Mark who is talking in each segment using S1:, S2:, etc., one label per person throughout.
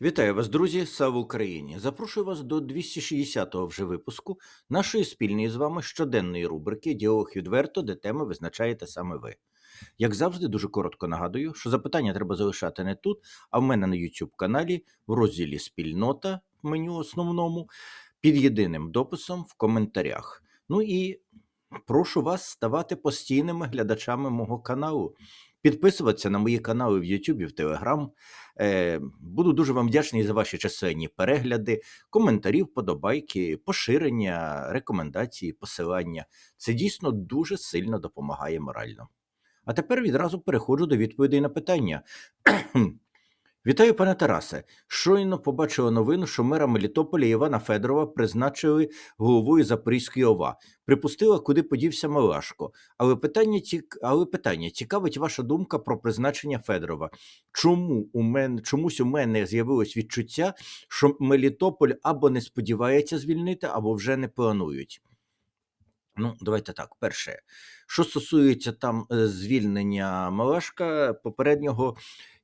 S1: Вітаю вас, друзі! Слава Україні! Запрошую вас до 260-го вже випуску нашої спільної з вами щоденної рубрики Діалог відверто, де теми визначаєте саме ви. Як завжди, дуже коротко нагадую, що запитання треба залишати не тут, а в мене на YouTube каналі в розділі Спільнота в меню основному під єдиним дописом в коментарях. Ну і прошу вас ставати постійними глядачами мого каналу. Підписуватися на мої канали в YouTube в. Е, буду дуже вам вдячний за ваші численні перегляди, коментарі, вподобайки, поширення, рекомендації, посилання. Це дійсно дуже сильно допомагає морально. А тепер відразу переходжу до відповідей на питання. Вітаю, пане Тарасе. Щойно побачила новину, що мера Мелітополя Івана Федорова призначили головою Запорізької ОВА. Припустила, куди подівся Малашко. Але питання, цік... Але питання цікавить ваша думка про призначення Федорова. Чому у мене чомусь у мене з'явилось відчуття, що Мелітополь або не сподівається звільнити, або вже не планують? Ну, давайте так. Перше, що стосується там е, звільнення Малашка, попереднього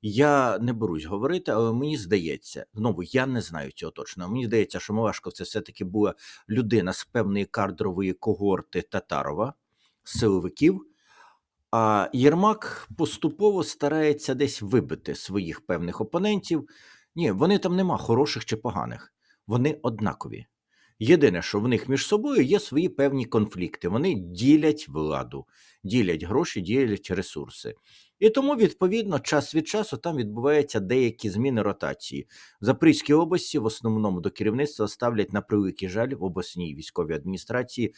S1: я не берусь говорити, але мені здається, знову я не знаю цього точно. Мені здається, що Малашко це все-таки була людина з певної кадрової когорти Татарова, силовиків. А Єрмак поступово старається десь вибити своїх певних опонентів. Ні, вони там нема хороших чи поганих, вони однакові. Єдине, що в них між собою є свої певні конфлікти. Вони ділять владу, ділять гроші, ділять ресурси. І тому, відповідно, час від часу там відбуваються деякі зміни ротації. В Запорізькій області в основному до керівництва ставлять на превеликий жаль в обласній військовій адміністрації.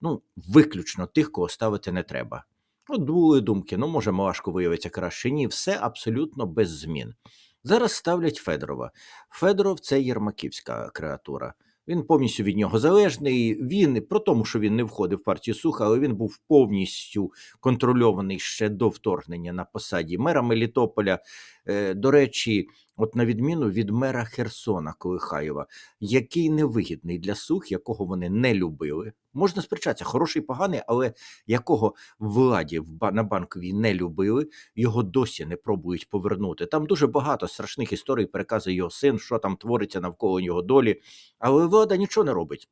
S1: Ну, виключно тих, кого ставити не треба. От були думки: ну, може, Малашко виявиться краще. Ні, все абсолютно без змін. Зараз ставлять Федорова. Федоров це єрмаківська креатура. Він повністю від нього залежний. Він про тому, що він не входив в партію Суха, але він був повністю контрольований ще до вторгнення на посаді мера Мелітополя. Е, До речі, от на відміну від мера Херсона Колихаєва, який невигідний для сух, якого вони не любили. Можна сперечатися, хороший, поганий, але якого владі на банковій не любили, його досі не пробують повернути. Там дуже багато страшних історій переказує його син, що там твориться навколо його долі, але влада нічого не робить.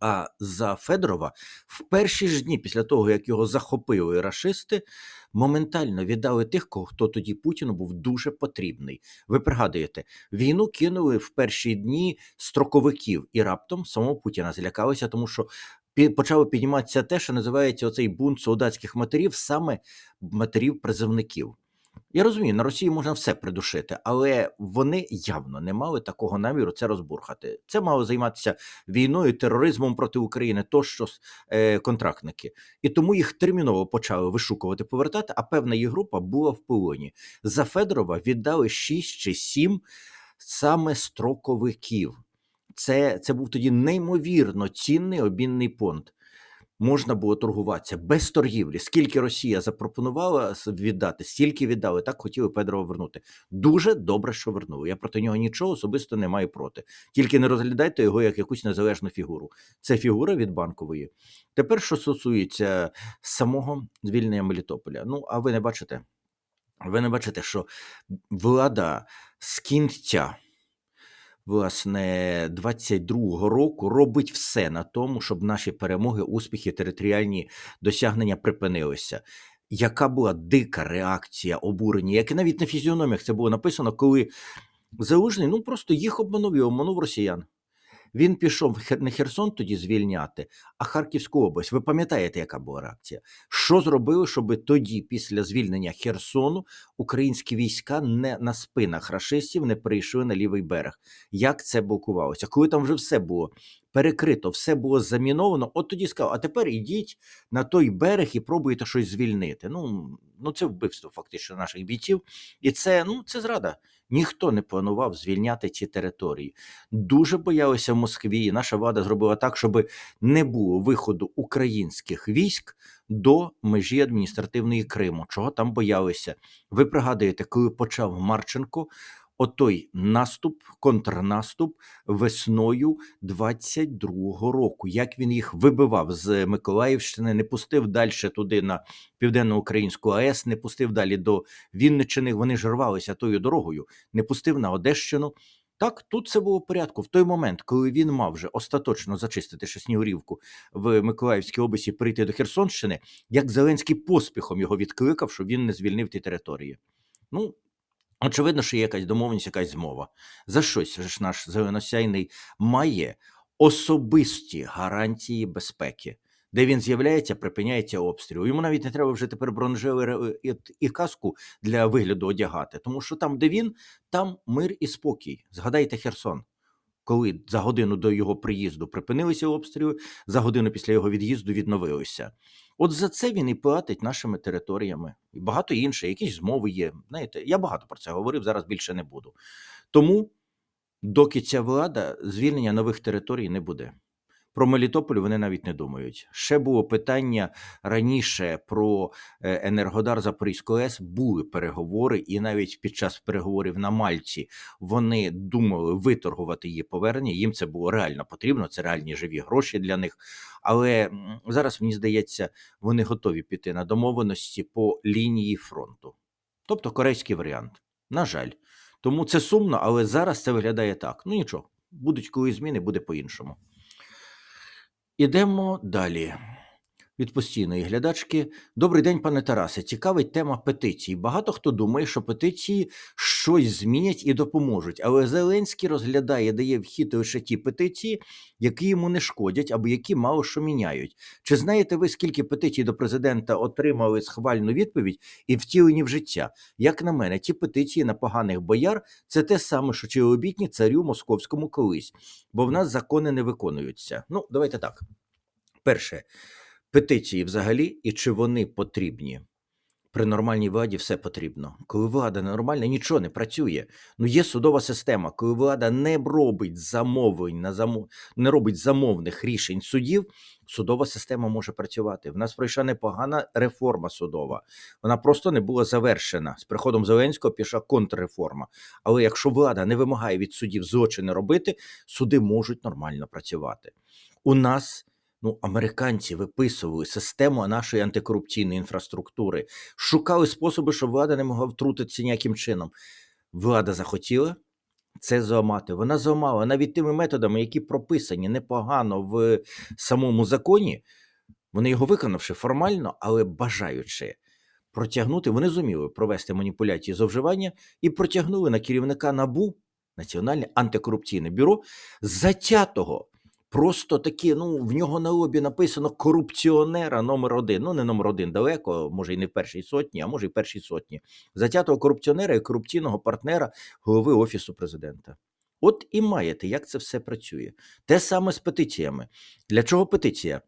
S1: А за Федорова в перші ж дні після того, як його захопили рашисти, моментально віддали тих, кого хто тоді Путіну був дуже потрібний. Ви пригадуєте, війну кинули в перші дні строковиків, і раптом самого Путіна злякалися, тому що почало підніматися те, що називається оцей бунт солдатських матерів, саме матерів призовників. Я розумію, на Росії можна все придушити, але вони явно не мали такого наміру це розбурхати. Це мало займатися війною, тероризмом проти України, тощо е, контрактники. І тому їх терміново почали вишукувати, повертати. А певна їх група була в полоні. За Федорова віддали 6 чи 7 саме строковиків. Це, це був тоді неймовірно цінний обмінний понт. Можна було торгуватися без торгівлі. Скільки Росія запропонувала віддати, стільки віддали. Так хотіли Педрова вернути. Дуже добре, що вернули. Я проти нього нічого особисто не маю проти. Тільки не розглядайте його як якусь незалежну фігуру. Це фігура від банкової. Тепер, що стосується самого звільнення Мелітополя. Ну, а ви не бачите? Ви не бачите, що влада з кінця власне 22-го року робить все на тому, щоб наші перемоги, успіхи, територіальні досягнення припинилися. Яка була дика реакція обурення, як і навіть на фізіономіях це було написано, коли Залужний ну просто їх обманув і обманув росіян. Він пішов не Херсон тоді звільняти, а Харківську область. Ви пам'ятаєте, яка була реакція? Що зробили, щоб тоді, після звільнення Херсону, українські війська не на спинах рашистів не прийшли на лівий берег? Як це блокувалося? Коли там вже все було перекрито, все було заміновано, от тоді сказав: а тепер ідіть на той берег і пробуйте щось звільнити. Ну, ну це вбивство фактично наших бійців, і це ну це зрада. Ніхто не планував звільняти ці території. Дуже боялися в Москві, і наша влада зробила так, щоб не було виходу українських військ до межі адміністративної Криму. Чого там боялися? Ви пригадуєте, коли почав Марченко отой наступ, контрнаступ весною 22-го року. Як він їх вибивав з Миколаївщини, не пустив далі туди на південноукраїнську АЕС, не пустив далі до Вінниччини. Вони ж рвалися тою дорогою, не пустив на Одещину. Так, тут все було в порядку. В той момент, коли він мав вже остаточно зачистити ще Снігурівку в Миколаївській області, прийти до Херсонщини, як Зеленський поспіхом його відкликав, щоб він не звільнив ті території. Ну, очевидно, що є якась домовленість, якась змова. За щось ж наш зеленосяйний має особисті гарантії безпеки. Де він з'являється, припиняється обстріл. Йому навіть не треба вже тепер бронежили і, і каску для вигляду одягати, тому що там, де він, там мир і спокій. Згадайте Херсон, коли за годину до його приїзду припинилися обстріли, за годину після його від'їзду відновилися. От за це він і платить нашими територіями, і багато інше, якісь змови є. Знаєте, я багато про це говорив, зараз більше не буду. Тому, доки ця влада, звільнення нових територій не буде. Про Мелітополь вони навіть не думають. Ще було питання раніше про е, Енергодар Запорізької АЕС. Були переговори, і навіть під час переговорів на Мальці вони думали виторгувати її повернення. Їм це було реально потрібно. Це реальні живі гроші для них. Але зараз мені здається, вони готові піти на домовленості по лінії фронту, тобто корейський варіант. На жаль, тому це сумно, але зараз це виглядає так. Ну нічого, будуть коли зміни, буде по-іншому. Ідемо далі. Від постійної глядачки. Добрий день, пане Тарасе. Цікавить тема петицій. Багато хто думає, що петиції щось змінять і допоможуть, але Зеленський розглядає, дає вхід лише ті петиції, які йому не шкодять або які мало що міняють. Чи знаєте ви, скільки петицій до президента отримали схвальну відповідь і втілені в життя? Як на мене, ті петиції на поганих бояр це те саме, що чи обітні царю московському колись, бо в нас закони не виконуються. Ну, давайте так. Перше, петиції взагалі і чи вони потрібні? При нормальній владі все потрібно. Коли влада нормальна, нічого не працює. Ну є судова система. Коли влада не робить замовлень на замов... не робить замовних рішень судів, судова система може працювати. В нас пройшла непогана реформа судова. Вона просто не була завершена. З приходом Зеленського пішла контрреформа. Але якщо влада не вимагає від судів злочини робити, суди можуть нормально працювати. У нас ну, американці виписували систему нашої антикорупційної інфраструктури, шукали способи, щоб влада не могла втрутитися ніяким чином. Влада захотіла це зламати. Вона зламала навіть тими методами, які прописані непогано в самому законі. Вони його виконавши формально, але бажаючи протягнути, вони зуміли провести маніпуляції зловживання і протягнули на керівника НАБУ Національне антикорупційне бюро затятого. Просто такі, ну в нього на лобі написано корупціонера номер один. Ну не номер один далеко, може і не в першій сотні, а може і в першій сотні. Затятого корупціонера і корупційного партнера голови офісу президента. От і маєте, як це все працює. Те саме з петиціями. Для чого петиція?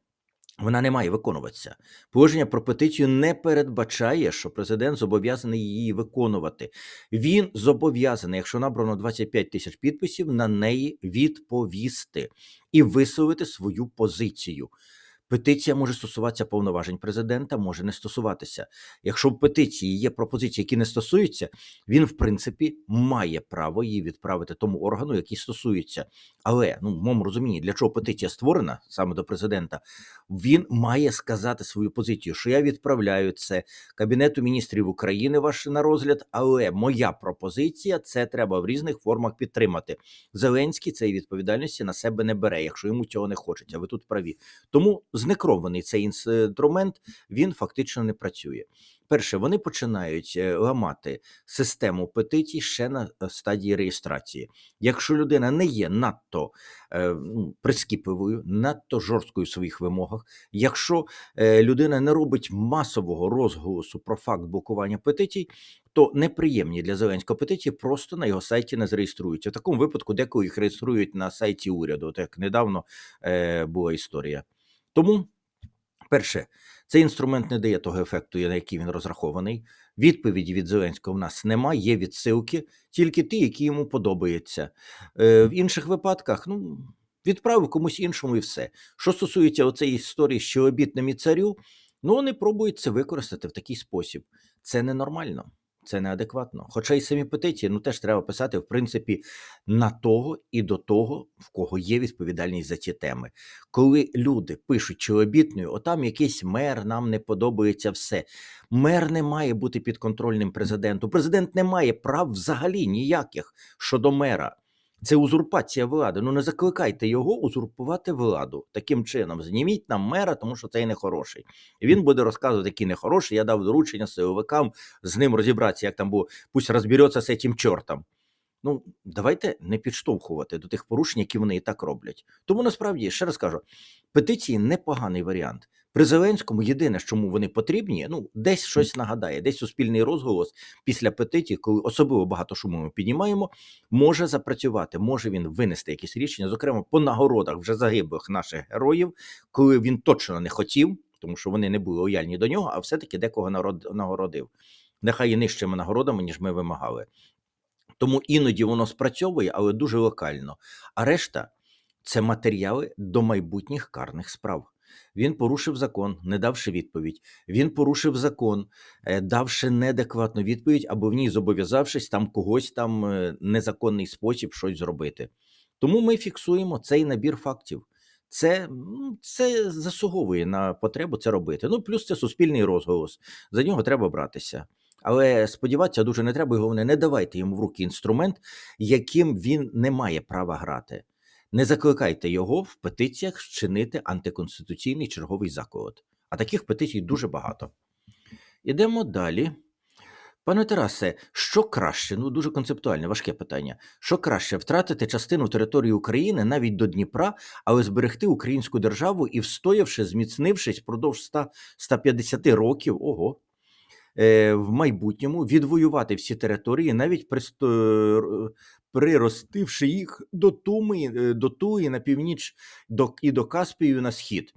S1: Вона не має виконуватися. Положення про петицію не передбачає, що президент зобов'язаний її виконувати. Він зобов'язаний, якщо набрано 25 тисяч підписів, на неї відповісти і висловити свою позицію. Петиція може стосуватися повноважень президента, може не стосуватися. Якщо в петиції є пропозиції, які не стосуються, він в принципі має право її відправити тому органу, який стосується. Але ну в моєму розумінні, для чого петиція створена саме до президента, він має сказати свою позицію, що я відправляю це кабінету міністрів України ваш на розгляд. Але моя пропозиція це треба в різних формах підтримати. Зеленський цієї відповідальності на себе не бере, якщо йому цього не хочеться. Ви тут праві. Тому знекрований цей інструмент він фактично не працює. Перше, вони починають е, ламати систему петицій ще на е, стадії реєстрації. Якщо людина не є надто е, ну, прискіпливою, надто жорсткою в своїх вимогах, якщо е, людина не робить масового розголосу про факт блокування петицій, то неприємні для Зеленського петиції просто на його сайті не зареєструються. В такому випадку деколи їх реєструють на сайті уряду. От як недавно е, була історія. Тому, перше, цей інструмент не дає того ефекту, на який він розрахований. Відповіді від Зеленського в нас немає, є відсилки, тільки ті, які йому подобаються. Е, в інших випадках, ну, відправив комусь іншому і все. Що стосується оцеї історії, що обітним царю, ну вони пробують це використати в такий спосіб. Це ненормально. Це неадекватно. Хоча і самі петиції ну теж треба писати, в принципі, на того і до того, в кого є відповідальність за ті теми. Коли люди пишуть чи обітною, отам якийсь мер, нам не подобається все. Мер не має бути підконтрольним президенту. Президент не має прав взагалі ніяких щодо мера. Це узурпація влади. Ну не закликайте його узурпувати владу таким чином. Зніміть нам мера, тому що цей нехороший. І він буде розказувати, який нехороший. Я дав доручення силовикам з ним розібратися, як там було. Пусть розбереться з цим чортом. Ну, давайте не підштовхувати до тих порушень, які вони і так роблять. Тому насправді, ще раз кажу, петиції непоганий варіант. При Зеленському єдине, чому вони потрібні, ну десь щось нагадає, десь суспільний розголос після петиції, коли особливо багато шуму ми піднімаємо, може запрацювати, може він винести якісь рішення, зокрема по нагородах вже загиблих наших героїв, коли він точно не хотів, тому що вони не були лояльні до нього, а все-таки декого народ нагородив. Нехай є нижчими нагородами, ніж ми вимагали. Тому іноді воно спрацьовує, але дуже локально. А решта це матеріали до майбутніх карних справ. Він порушив закон, не давши відповідь. Він порушив закон, е, давши неадекватну відповідь, або в ній зобов'язавшись там когось там е, незаконний спосіб щось зробити. Тому ми фіксуємо цей набір фактів. Це, ну, це заслуговує на потребу це робити. Ну, плюс це суспільний розголос. За нього треба братися. Але сподіватися дуже не треба, і головне, не давайте йому в руки інструмент, яким він не має права грати. Не закликайте його в петиціях вчинити антиконституційний черговий заколот. А таких петицій дуже багато. Ідемо далі. Пане Тарасе, що краще? Ну дуже концептуальне, важке питання. Що краще втратити частину території України навіть до Дніпра, але зберегти українську державу і встоявши, зміцнившись впродовж 100, 150 років, ого, е, в майбутньому відвоювати всі території, навіть присто- приростивши їх до Туми, е, до Туї на північ до, і до Каспію на схід,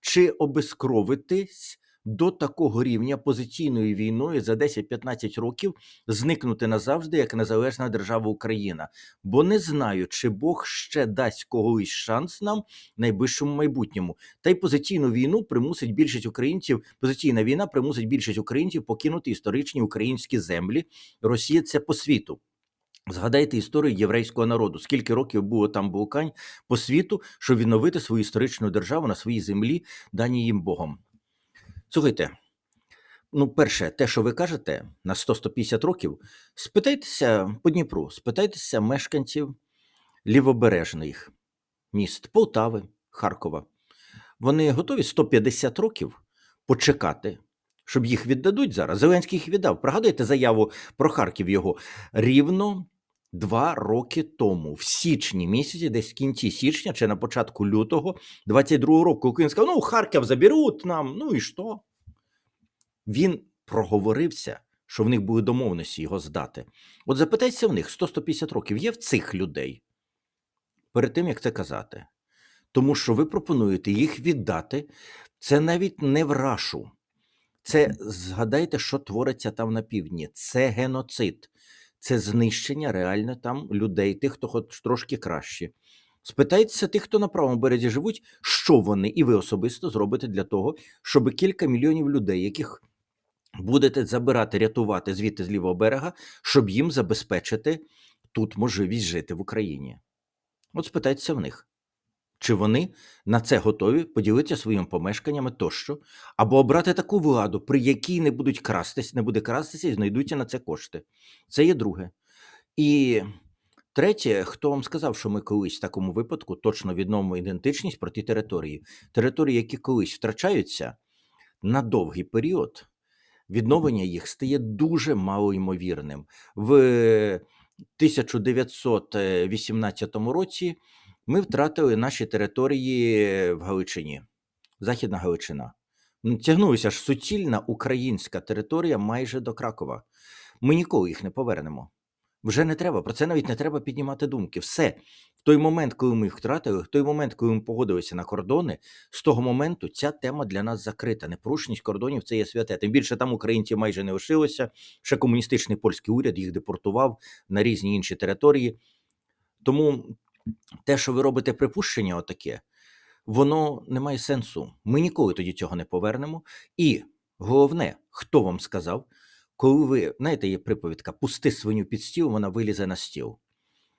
S1: чи обескровитись до такого рівня позиційною війною за 10-15 років зникнути назавжди як незалежна держава Україна, бо не знаю, чи Бог ще дасть когось шанс нам в найближчому майбутньому. Та й позиційну війну примусить більшість українців. Позиційна війна примусить більшість українців покинути історичні українські землі. Росія це по світу. Згадайте історію єврейського народу. Скільки років було там блукань по світу, щоб відновити свою історичну державу на своїй землі, дані їм Богом. Слухайте, ну, перше, те, що ви кажете, на 100-150 років, спитайтеся по Дніпру, спитайтеся мешканців лівобережних міст Полтави, Харкова. Вони готові 150 років почекати, щоб їх віддадуть зараз. Зеленський їх віддав. Пригадуєте заяву про Харків його рівно два роки тому, в січні місяці, десь в кінці січня чи на початку лютого 22-го року, коли він сказав: ну, Харків заберуть нам, ну і що? Він проговорився, що в них були домовленості його здати. От запитайся в них 100-150 років є в цих людей перед тим, як це казати. Тому що ви пропонуєте їх віддати. Це навіть не в рашу. Це згадайте, що твориться там на півдні. Це геноцид, це знищення реально там людей, тих, хто хоч трошки краще. Спитайтеся тих, хто на правому березі живуть, що вони і ви особисто зробите для того, щоб кілька мільйонів людей, яких будете забирати, рятувати звідти з лівого берега, щоб їм забезпечити тут можливість жити в Україні. От спитайтеся в них. Чи вони на це готові поділитися своїми помешканнями тощо, або обрати таку владу, при якій не будуть крастись, не буде крастися і знайдуться на це кошти. Це є друге. І третє, хто вам сказав, що ми колись в такому випадку точно відновимо ідентичність проти території. Території, які колись втрачаються на довгий період, відновлення їх стає дуже малоймовірним. В 1918 році ми втратили наші території в Галичині, Західна Галичина. Тягнулася ж суцільна українська територія майже до Кракова. Ми ніколи їх не повернемо. Вже не треба, про це навіть не треба піднімати думки. Все. В той момент, коли ми їх втратили, в той момент, коли ми погодилися на кордони, з того моменту ця тема для нас закрита. Непорушність кордонів це є святе. Тим більше там українців майже не лишилося. Ще комуністичний польський уряд їх депортував на різні інші території. Тому те, що ви робите припущення, отаке, воно не має сенсу. Ми ніколи тоді цього не повернемо. І головне, хто вам сказав, коли ви, знаєте, є приповідка, пусти свиню під стіл, вона вилізе на стіл.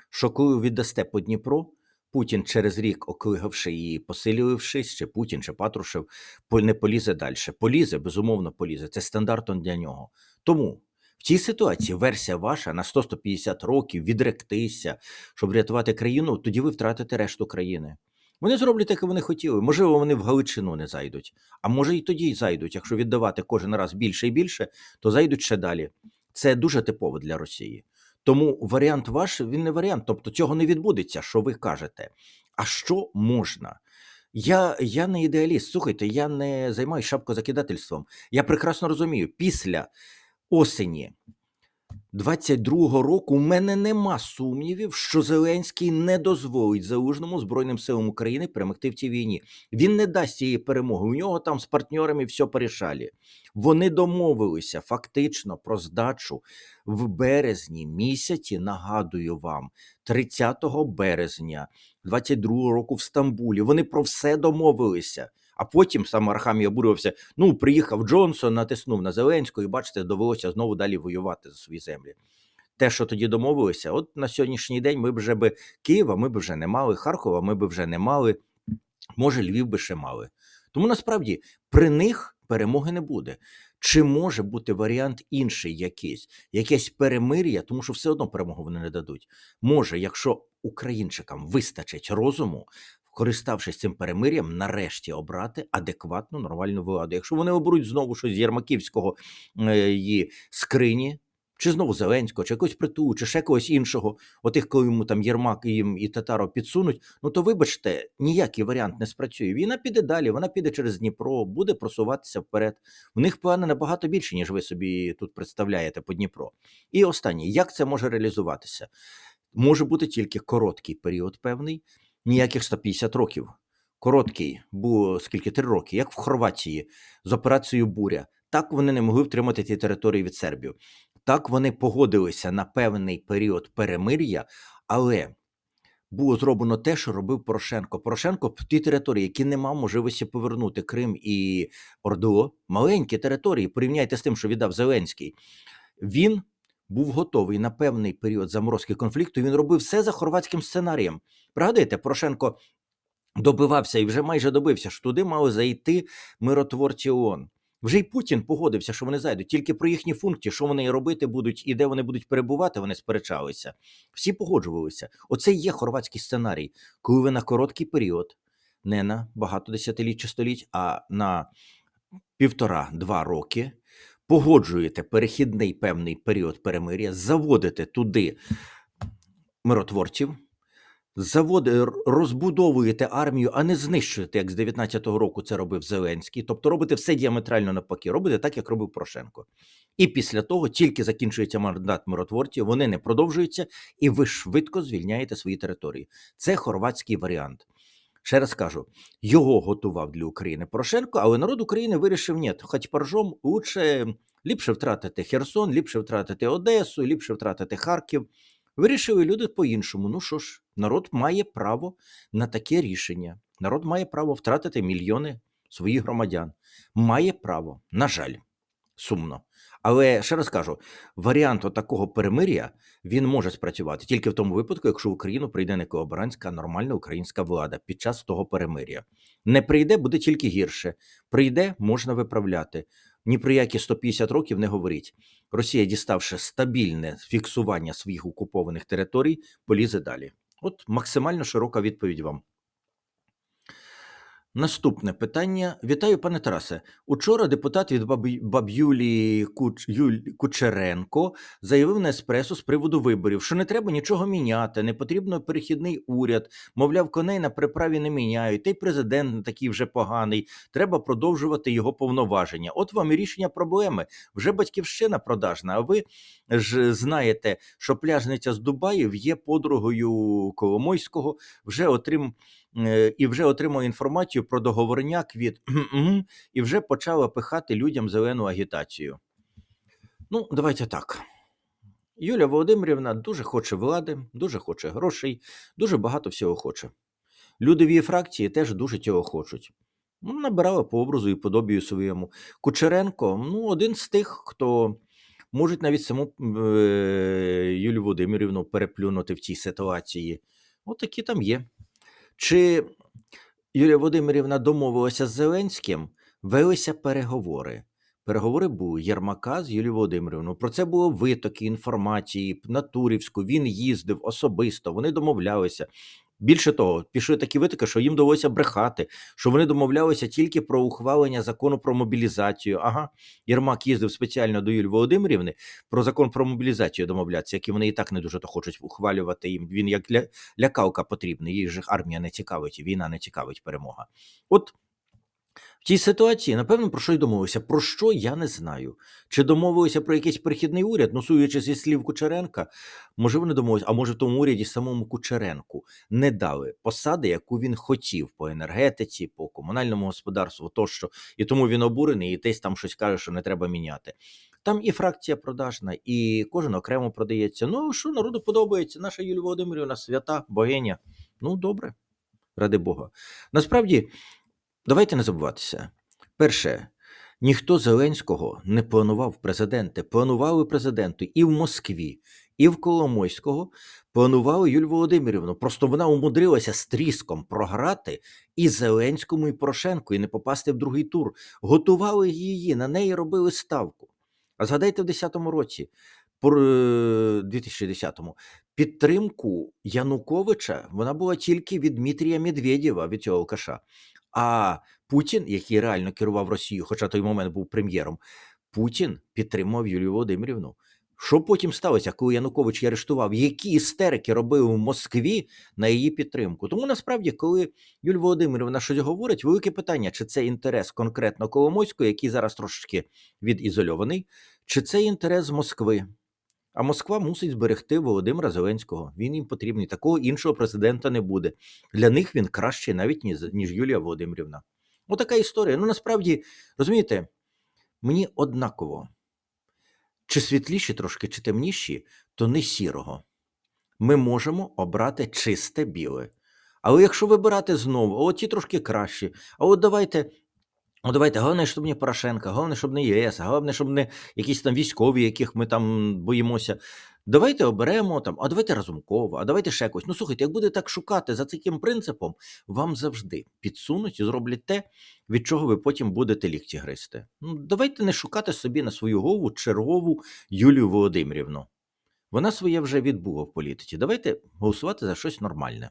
S1: Що коли віддасте по Дніпро, Путін через рік, оклигавши і посилювавшись, чи Путін, чи Патрушев, не полізе далі. Полізе, безумовно, полізе. Це стандартом для нього. Тому в цій ситуації версія ваша на 100-150 років відректися, щоб врятувати країну, тоді ви втратите решту країни. Вони зроблять, як вони хотіли. Можливо, вони в Галичину не зайдуть. А може і тоді й зайдуть. Якщо віддавати кожен раз більше і більше, то зайдуть ще далі. Це дуже типово для Росії. Тому варіант ваш він не варіант. Тобто цього не відбудеться, що ви кажете. А що можна? Я, я не ідеаліст. Слухайте, я не займаюся шапкозакидательством. Я прекрасно розумію, після осені 22-го року у мене нема сумнівів, що Зеленський не дозволить залужному Збройним силам України перемогти в цій війні. Він не дасть цієї перемоги. У нього там з партнерами все порішалі. Вони домовилися фактично про здачу в березні місяці. Нагадую вам, 30 березня 22-го року в Стамбулі. Вони про все домовилися. А потім сам Архамій обурювався. Ну, приїхав Джонсон, натиснув на Зеленського, і бачите, довелося знову далі воювати за свої землі. Те, що тоді домовилися, от на сьогоднішній день ми б вже би Києва, ми б вже не мали, Харкова, ми б вже не мали. Може, Львів би ще мали. Тому насправді при них перемоги не буде. Чи може бути варіант інший якийсь, якесь перемир'я, тому що все одно перемогу вони не дадуть. Може, якщо українчикам вистачить розуму, користавшись цим перемир'ям, нарешті обрати адекватну нормальну владу. Якщо вони оберуть знову щось з Єрмаківського е, її скрині, чи знову Зеленського, чи якогось притулу, чи ще когось іншого, отих, коли йому там Єрмак їм і Татаро підсунуть, ну то вибачте, ніякий варіант не спрацює. Війна піде далі, вона піде через Дніпро, буде просуватися вперед. В них плани набагато більше, ніж ви собі тут представляєте по Дніпро. І останнє, як це може реалізуватися? Може бути тільки короткий період певний, ніяких 150 років. Короткий, був скільки три роки, як в Хорватії з операцією Буря. Так вони не могли втримати ті території від Сербію. Так вони погодилися на певний період перемир'я, але було зроблено те, що робив Порошенко. Порошенко в ті території, які не мав можливості повернути Крим і Ордо, маленькі території, порівняйте з тим, що віддав Зеленський. Він був готовий на певний період заморозки конфлікту. Він робив все за хорватським сценарієм. Пригадуєте, Порошенко добивався і вже майже добився, що туди мали зайти миротворці ООН. Вже й Путін погодився, що вони зайдуть. Тільки про їхні функції, що вони робити будуть і де вони будуть перебувати, вони сперечалися. Всі погоджувалися. Оце і є хорватський сценарій, коли ви на короткий період, не на багато десятиліть чи століть, а на півтора-два роки погоджуєте перехідний певний період перемир'я, заводите туди миротворців, заводи, розбудовуєте армію, а не знищуєте, як з 19-го року це робив Зеленський. Тобто робите все діаметрально навпаки, робите так, як робив Порошенко. І після того тільки закінчується мандат миротворців, вони не продовжуються, і ви швидко звільняєте свої території. Це хорватський варіант. Ще раз кажу, його готував для України Порошенко, але народ України вирішив, ні, хоч поржом, лучше, ліпше втратити Херсон, ліпше втратити Одесу, ліпше втратити Харків. Вирішили люди по-іншому. Ну що ж, народ має право на таке рішення. Народ має право втратити мільйони своїх громадян. Має право, на жаль, сумно. Але ще раз кажу, варіант такого перемир'я він може спрацювати тільки в тому випадку, якщо в Україну прийде не колаборантська, а нормальна українська влада під час того перемир'я. Не прийде, буде тільки гірше. Прийде, можна виправляти. Ні про які 150 років не говоріть. Росія, діставши стабільне фіксування своїх окупованих територій, полізе далі. От максимально широка відповідь вам. Наступне питання. Вітаю, пане Тарасе. Учора депутат від Баб- Баб'юлі Куч... Юль... Кучеренко заявив на еспресо з приводу виборів, що не треба нічого міняти, не потрібно перехідний уряд. Мовляв, коней на приправі не міняють, та й президент не такий вже поганий. Треба продовжувати його повноваження. От вам і рішення проблеми. Вже батьківщина продажна. А ви ж знаєте, що пляжниця з Дубаїв є подругою Коломойського. Вже отрим е, і вже отримав інформацію про договорняк від і вже почала пихати людям зелену агітацію. Ну, давайте так. Юля Володимирівна дуже хоче влади, дуже хоче грошей, дуже багато всього хоче. Люди в її фракції теж дуже цього хочуть. Ну, набирала по образу і подобію своєму. Кучеренко ну, один з тих, хто можуть навіть саму е, Юлію Володимирівну переплюнути в цій ситуації. От там є. Чи Юлія Володимирівна домовилася з Зеленським, велися переговори. Переговори були Єрмака з Юлією Володимирівною. Про це було витоки інформації на Турівську. Він їздив особисто, вони домовлялися. Більше того, пішли такі витоки, що їм довелося брехати, що вони домовлялися тільки про ухвалення закону про мобілізацію. Ага, Єрмак їздив спеціально до Юлії Володимирівни про закон про мобілізацію домовлятися, який вони і так не дуже то хочуть ухвалювати їм. Він як ля, лякалка потрібний. Їх же армія не цікавить, війна не цікавить перемога. От в цій ситуації, напевно, про що й домовилися. Про що я не знаю. Чи домовилися про якийсь перехідний уряд, ну суючи зі слів Кучеренка, може вони домовилися, а може в тому уряді самому Кучеренку не дали посади, яку він хотів по енергетиці, по комунальному господарству, тощо, і тому він обурений, і десь там щось каже, що не треба міняти. Там і фракція продажна, і кожен окремо продається. Ну що народу подобається? Наша Юлія Володимирівна, свята, богиня. Ну добре, ради Бога. Насправді. Давайте не забуватися. Перше, ніхто Зеленського не планував президенти. Планували президенти і в Москві, і в Коломойського. Планували Юлію Володимирівну. Просто вона умудрилася з тріском програти і Зеленському, і Порошенку, і не попасти в другий тур. Готували її, на неї робили ставку. А згадайте в 10-му році, por- е, 2010-му, підтримку Януковича вона була тільки від Дмитрія Медведєва, від цього алкаша. А Путін, який реально керував Росією, хоча той момент був прем'єром, Путін підтримав Юлію Володимирівну. Що потім сталося, коли Янукович арештував? Які істерики робили в Москві на її підтримку? Тому насправді, коли Юлія Володимирівна щось говорить, велике питання: чи це інтерес конкретно Коломойського, який зараз трошечки відізольований, чи це інтерес Москви? А Москва мусить зберегти Володимира Зеленського. Він їм потрібний. Такого іншого президента не буде. Для них він кращий навіть ніж, Юлія Володимирівна. Отака історія. Ну насправді, розумієте, мені однаково, чи світліші трошки, чи темніші, то не сірого. Ми можемо обрати чисте біле. Але якщо вибирати знову, от ті трошки кращі, а от давайте. Ну, давайте, головне, щоб не Порошенка, головне, щоб не ЄС, головне, щоб не якісь там військові, яких ми там боїмося. Давайте оберемо там, а давайте Разумкова, а давайте ще когось. Ну слухайте, як буде так шукати за таким принципом, вам завжди підсунуть і зроблять те, від чого ви потім будете лікті гризти. Ну, давайте не шукати собі на свою голову чергову Юлію Володимирівну. Вона своє вже відбула в політиці. Давайте голосувати за щось нормальне.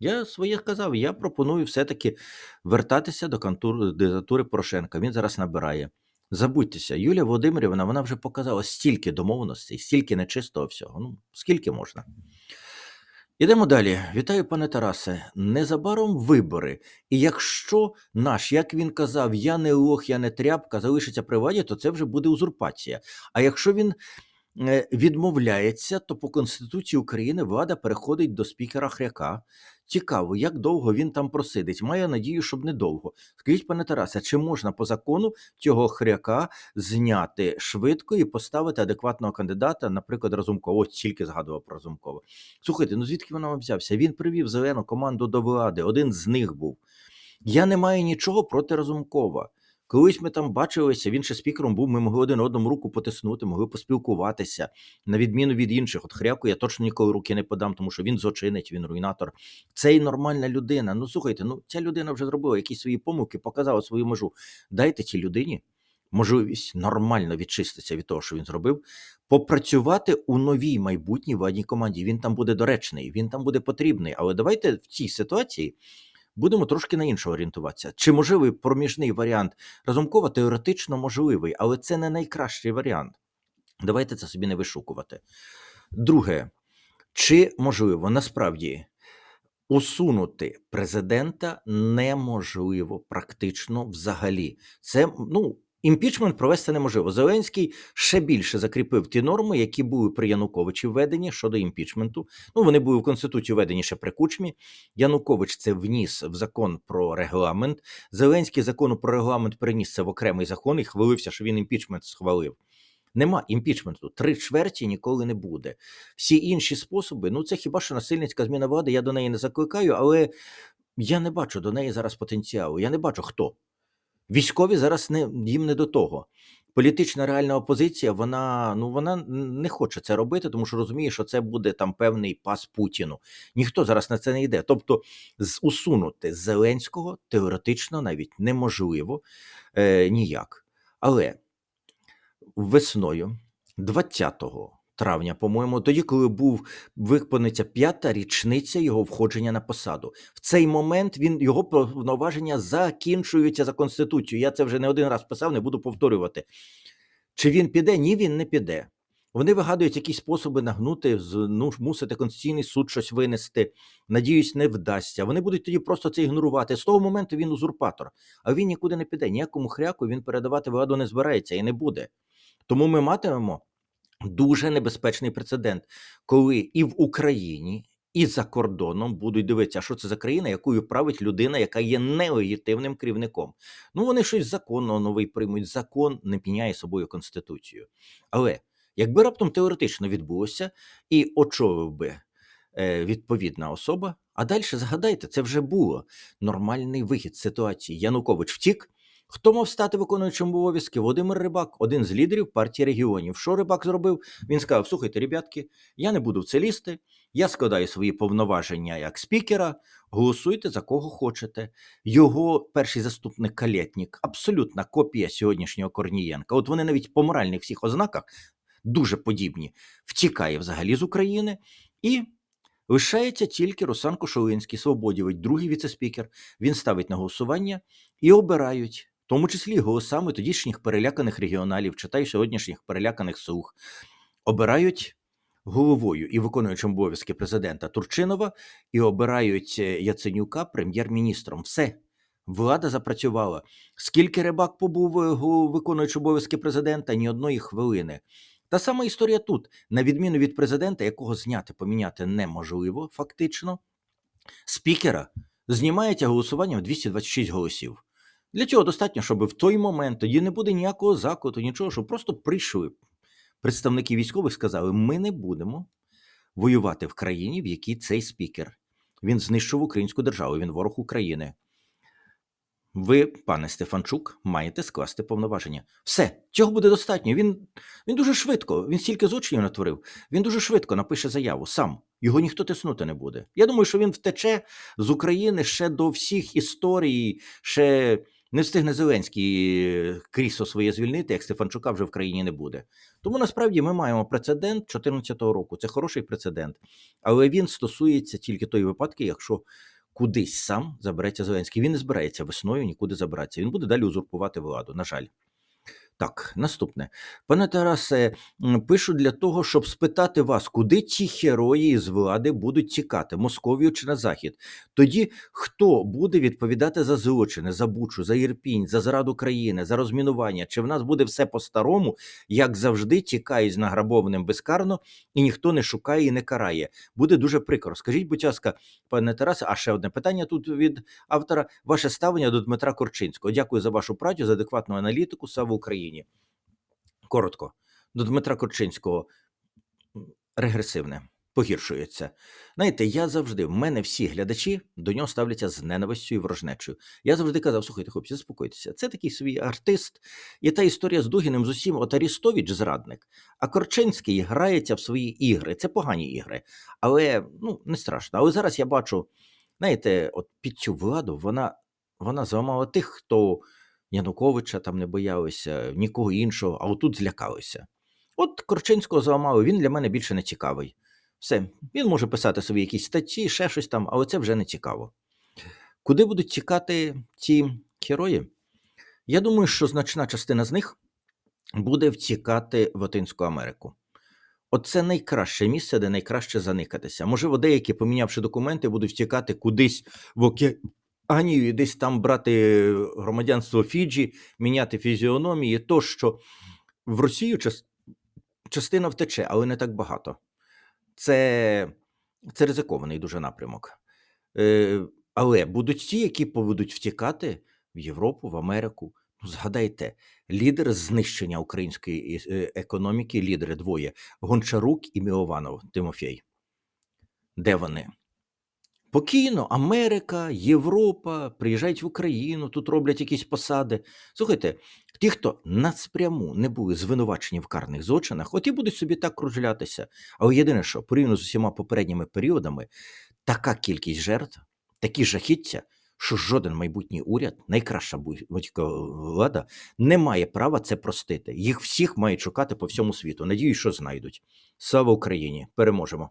S1: Я своє казав, я пропоную все-таки вертатися до кандидатури Порошенка. Він зараз набирає. Забудьтеся, Юлія Володимирівна, вона вже показала стільки домовленостей, стільки нечистого всього. Ну, скільки можна. Ідемо далі. Вітаю, пане Тарасе. Незабаром вибори. І якщо наш, як він казав, я не лох, я не тряпка, залишиться при владі, то це вже буде узурпація. А якщо він е, відмовляється, то по Конституції України влада переходить до спікера Хряка. Цікаво, як довго він там просидить. Маю надію, щоб недовго. Скажіть, пане Тарасе, чи можна по закону цього хряка зняти швидко і поставити адекватного кандидата, наприклад, Разумкова? Ось тільки згадував про Разумкова. Слухайте, ну звідки воно взявся? Він привів зелену команду до влади, один з них був. Я не маю нічого проти Разумкова. Колись ми там бачилися, він ще спікером був, ми могли один одному руку потиснути, могли поспілкуватися, на відміну від інших. От хряку я точно ніколи руки не подам, тому що він злочинець, він руйнатор. Це і нормальна людина. Ну слухайте, ну ця людина вже зробила якісь свої помилки, показала свою межу. Дайте цій людині можливість нормально відчиститися від того, що він зробив, попрацювати у новій майбутній владній команді. Він там буде доречний, він там буде потрібний. Але давайте в цій ситуації будемо трошки на інше орієнтуватися. Чи можливий проміжний варіант Разумкова теоретично можливий, але це не найкращий варіант. Давайте це собі не вишукувати. Друге, чи можливо насправді усунути президента неможливо практично взагалі. Це ну. Імпічмент провести неможливо. Зеленський ще більше закріпив ті норми, які були при Януковичі введені щодо імпічменту. Ну вони були в конституції введені ще при кучмі. Янукович це вніс в закон про регламент. Зеленський закону про регламент переніс це в окремий закон і хвалився, що він імпічмент схвалив. Нема імпічменту, три чверті ніколи не буде. Всі інші способи, ну це хіба що насильницька зміна влади, я до неї не закликаю, але я не бачу до неї зараз потенціалу. Я не бачу хто. Військові зараз не їм не до того. політична реальна опозиція, вона ну вона не хоче це робити, тому що розуміє, що це буде там певний пас Путіну. Ніхто зараз на це не йде. Тобто, усунути Зеленського теоретично навіть неможливо е, ніяк. Але весною 20 травня, по-моєму, тоді, коли був виконується п'ята річниця його входження на посаду. В цей момент він його повноваження закінчуються за конституцією. Я це вже не один раз писав, не буду повторювати. Чи він піде? Ні, він не піде. Вони вигадують якісь способи нагнути, ну, мусити Конституційний суд щось винести. Надіюсь, не вдасться. Вони будуть тоді просто це ігнорувати. З того моменту він узурпатор, а він нікуди не піде. Ніякому хряку він передавати владу не збирається і не буде. Тому ми матимемо дуже небезпечний прецедент, коли і в Україні, і за кордоном будуть дивитися, що це за країна, якою править людина, яка є нелегітимним керівником. Ну вони щось законно новий приймуть. Закон не міняє собою конституцію. Але якби раптом теоретично відбулося і очолив би е, відповідна особа, а далі згадайте, це вже було нормальний вихід з ситуації. Янукович втік. Хто мав стати виконуючим обов'язки? Володимир Рибак, один з лідерів партії регіонів. Що Рибак зробив? Він сказав: слухайте, ребятки, я не буду в це лізти, я складаю свої повноваження як спікера, голосуйте за кого хочете. Його перший заступник Калєтнік абсолютна копія сьогоднішнього Корнієнка. От вони навіть по моральних всіх ознаках дуже подібні. Втікає взагалі з України і. Лишається тільки Руслан Кошулинський, свободівець, другий віцеспікер. Він ставить на голосування і обирають, тому числі голосами тодішніх переляканих регіоналів, читай сьогоднішніх переляканих слуг, обирають головою і виконуючим обов'язки президента Турчинова, і обирають е, Яценюка прем'єр-міністром. Все. Влада запрацювала. Скільки рибак побув е, виконуючи обов'язки президента, ні одної хвилини. Та сама історія тут, на відміну від президента, якого зняти, поміняти неможливо, фактично, спікера знімається голосуванням 226 голосів. Для цього достатньо, щоб в той момент тоді не буде ніякого закоту, нічого, щоб просто прийшли представники військових, сказали: ми не будемо воювати в країні, в якій цей спікер. Він знищив українську державу, він ворог України. Ви, пане Стефанчук, маєте скласти повноваження. Все, цього буде достатньо. Він, він дуже швидко, він стільки злочинів натворив. Він дуже швидко напише заяву сам. Його ніхто тиснути не буде. Я думаю, що він втече з України ще до всіх історій, ще не встигне Зеленський крісло своє звільнити, як Стефанчука вже в країні не буде. Тому насправді ми маємо прецедент 2014 року. Це хороший прецедент, але він стосується тільки тої випадки, якщо кудись сам забереться Зеленський. Він не збирається весною нікуди забратися. Він буде далі узурпувати владу. На жаль. Так, наступне. Пане Тарасе, пишу для того, щоб спитати вас, куди ті герої з влади будуть тікати, Московію чи на захід? Тоді хто буде відповідати за злочини, за Бучу, за Ірпінь, за зраду країни, за розмінування? Чи в нас буде все по-старому, як завжди, тікають з награбованим безкарно, і ніхто не шукає і не карає? Буде дуже прикро. Скажіть, будь ласка, пане Тарасе, а ще одне питання тут від автора. Ваше ставлення до Дмитра Корчинського. Дякую за вашу працю, за адекватну аналітику. Слава Україні. Коротко. До Дмитра Корчинського регресивне, погіршується. Знаєте, я завжди, в мене всі глядачі до нього ставляться з ненавистю і ворожнечою. Я завжди казав: слухайте, хлопці, заспокойтеся. Це такий свій артист. І та історія з Дугіним з усім, от Арістович зрадник, а Корчинський грається в свої ігри. Це погані ігри. Але ну, не страшно. Але зараз я бачу, знаєте, от під цю владу вона, вона зламала тих, хто Януковича там не боялися, нікого іншого, а отут злякалися. От Корчинського зламали, він для мене більше не цікавий. Все, він може писати собі якісь статті, ще щось там, але це вже не цікаво. Куди будуть тікати ці герої? Я думаю, що значна частина з них буде втікати в Латинську Америку. Оце найкраще місце, де найкраще заникатися. Можливо, деякі, помінявши документи, будуть втікати кудись в океанію, і десь там брати громадянство Фіджі, міняти фізіономії, тощо в Росію час- частина втече, але не так багато. Це, це ризикований дуже напрямок. Е, але будуть ті, які будуть втікати в Європу, в Америку. Ну, згадайте, лідер знищення української е, економіки, лідери двоє: Гончарук і Міованов Тимофій. Де вони? Спокійно, Америка, Європа приїжджають в Україну, тут роблять якісь посади. Слухайте, ті, хто нацпряму не були звинувачені в карних злочинах, от і будуть собі так кружлятися. Але єдине, що порівняно з усіма попередніми періодами, така кількість жертв, такі жахіття, що жоден майбутній уряд, найкраща влада, не має права це простити. Їх всіх мають шукати по всьому світу. Надіюсь, що знайдуть. Слава Україні! Переможемо!